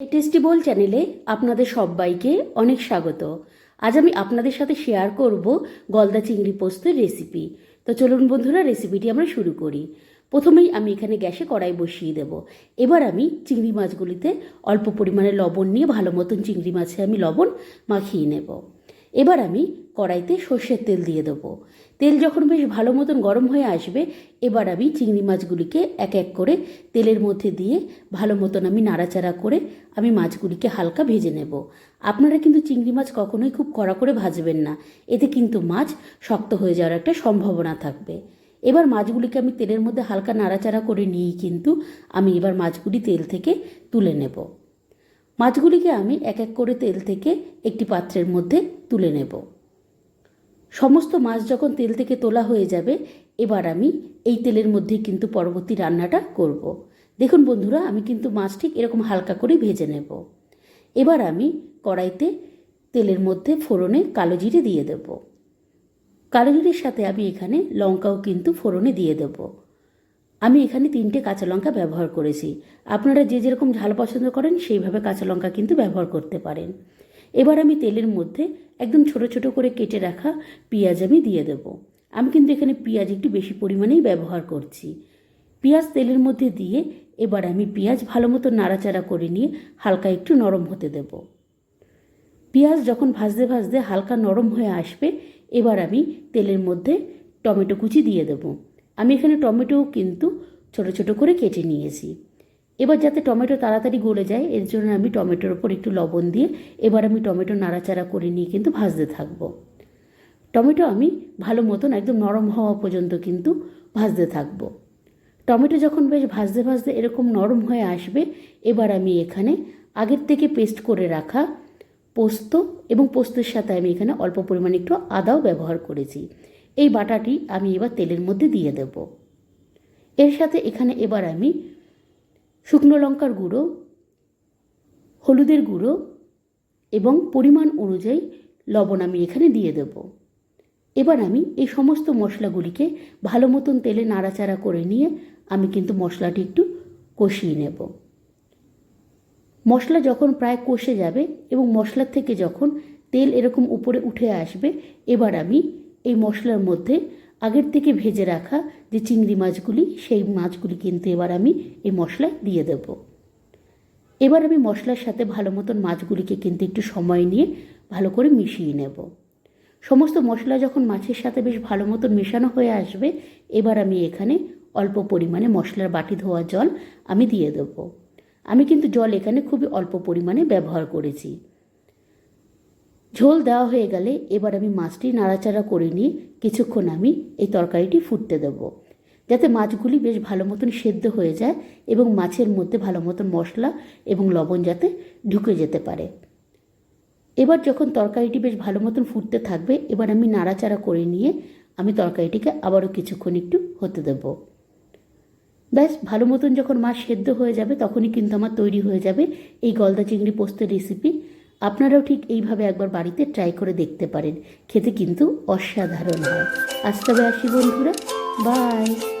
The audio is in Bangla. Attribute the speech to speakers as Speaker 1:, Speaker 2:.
Speaker 1: এই টেস্টি বোল চ্যানেলে আপনাদের সবাইকে অনেক স্বাগত। আজ আমি আপনাদের সাথে শেয়ার করব গলদা চিংড়ি পোস্তের রেসিপি তো চলুন বন্ধুরা রেসিপিটি আমরা শুরু করি। প্রথমেই আমি এখানে গ্যাসে কড়াই বসিয়ে দেব। এবার আমি চিংড়ি মাছগুলিতে অল্প পরিমাণে লবণ নিয়ে ভালো মতন চিংড়ি মাছে আমি লবণ মাখিয়ে নেব। এবার আমি কড়াইতে সর্ষের তেল দিয়ে দেবো। তেল যখন বেশ ভালো মতন গরম হয়ে আসবে, এবার আমি চিংড়ি মাছগুলিকে এক এক করে তেলের মধ্যে দিয়ে ভালো মতন আমি নাড়াচাড়া করে আমি মাছগুলিকে হালকা ভেজে নেব। আপনারা কিন্তু চিংড়ি মাছ কখনোই খুব কড়া করে ভাজবেন না। এতে কিন্তু মাছ শক্ত হয়ে যাওয়ার একটা সম্ভাবনা থাকবে। এবার মাছগুলিকে আমি তেলের মধ্যে হালকা নাড়াচাড়া করে নিয়েই কিন্তু আমি এবার মাছগুলি তেল থেকে তুলে নেব। মাছগুলিকে আমি এক এক করে তেল থেকে একটি পাত্রের মধ্যে তুলে নেব। সমস্ত মাছ যখন তেল থেকে তোলা হয়ে যাবে, এবার আমি এই তেলের মধ্যেই কিন্তু পরবর্তী রান্নাটা করব। দেখুন বন্ধুরা, আমি কিন্তু মাছ ঠিক এরকম হালকা করে ভেজে নেব। এবার আমি কড়াইতে তেলের মধ্যে ফোড়নে কালো জিরে দিয়ে দেব। কালো জিরের সাথে আমি এখানে লঙ্কাও কিন্তু ফোড়নে দিয়ে দেব। আমি এখানে তিনটে কাঁচা লঙ্কা ব্যবহার করেছি। আপনারা যে যেরকম ঝাল পছন্দ করেন, সেইভাবে কাঁচা লঙ্কা কিন্তু ব্যবহার করতে পারেন। এবার আমি তেলের মধ্যে একদম ছোট ছোট করে কেটে রাখা পেঁয়াজ আমি দিয়ে দেব। আমি কিন্তু এখানে পেঁয়াজ একটু বেশি পরিমাণেই ব্যবহার করছি। পেঁয়াজ তেলের মধ্যে দিয়ে এবার আমি পেঁয়াজ ভালো মতো নাড়াচাড়া করে নিয়ে হালকা একটু নরম হতে দেব। পেঁয়াজ যখন ভাজতে ভাজতে হালকা নরম হয়ে আসবে, এবার আমি তেলের মধ্যে টমেটো কুচি দিয়ে দেব। আমি এখানে টমেটোও কিন্তু ছোট ছোট করে কেটে নিয়েছি। এবার যাতে টমেটো তাড়াতাড়ি গলে যায়, এর জন্য আমি টমেটোর ওপর একটু লবণ দিয়ে এবার আমি টমেটো নাড়াচাড়া করে নিয়ে কিন্তু ভাজতে থাকব। টমেটো আমি ভালো মতন একদম নরম হওয়া পর্যন্ত কিন্তু ভাজতে থাকব। টমেটো যখন বেশ ভাজতে ভাজতে এরকম নরম হয়ে আসবে, এবার আমি এখানে আগের থেকে পেস্ট করে রাখা পোস্ত এবং পোস্তের সাথে আমি এখানে অল্প পরিমাণে একটু আদাও ব্যবহার করেছি। এই বাটাটি আমি এবার তেলের মধ্যে দিয়ে দেব। এর সাথে এখানে এবার আমি শুকনো লঙ্কার গুঁড়ো, হলুদের গুঁড়ো এবং পরিমাণ অনুযায়ী লবণ আমি এখানে দিয়ে দেব। এবার আমি এই সমস্ত মশলাগুলিকে ভালো মতন তেলে নাড়াচাড়া করে নিয়ে আমি কিন্তু মশলাটি একটু কষিয়ে নেব। মশলা যখন প্রায় কষে যাবে এবং মশলার থেকে যখন তেল এরকম উপরে উঠে আসবে, এবার আমি এই মশলার মধ্যে আগের থেকে ভেজে রাখা যে চিংড়ি মাছগুলি, সেই মাছগুলি কিন্তু এবার আমি এই মশলায় দিয়ে দেব। এবার আমি মশলার সাথে ভালো মতন মাছগুলিকে কিন্তু একটু সময় নিয়ে ভালো করে মিশিয়ে নেব। সমস্ত মশলা যখন মাছের সাথে বেশ ভালো মতন মেশানো হয়ে আসবে, এবার আমি এখানে অল্প পরিমাণে মশলার বাটি ধোয়া জল আমি দিয়ে দেব। আমি কিন্তু জল এখানে খুবই অল্প পরিমাণে ব্যবহার করেছি। ঝোল দেওয়া হয়ে গেলে এবার আমি মাছটি নাড়াচাড়া করে নিয়ে কিছুক্ষণ আমি এই তরকারিটি ফুটতে দেব। যাতে মাছগুলি বেশ ভালো মতন সেদ্ধ হয়ে যায় এবং মাছের মধ্যে ভালো মতন মশলা এবং লবণ যাতে ঢুকে যেতে পারে। এবার যখন তরকারিটি বেশ ভালো মতন ফুটতে থাকবে, এবার আমি নাড়াচাড়া করে নিয়ে আমি তরকারিটিকে আবারও কিছুক্ষণ একটু হতে দেব। ব্যাস, ভালো মতন যখন মাছ সেদ্ধ হয়ে যাবে, তখনই কিন্তু আমার তৈরি হয়ে যাবে এই গলদা চিংড়ি পোস্তের রেসিপি আপনারাও ঠিক এইভাবে একবার বাড়িতে ট্রাই করে দেখতে পারেন। খেতে কিন্তু অসাধারণ হয়। আজ তবে আসি বন্ধুরা। বাই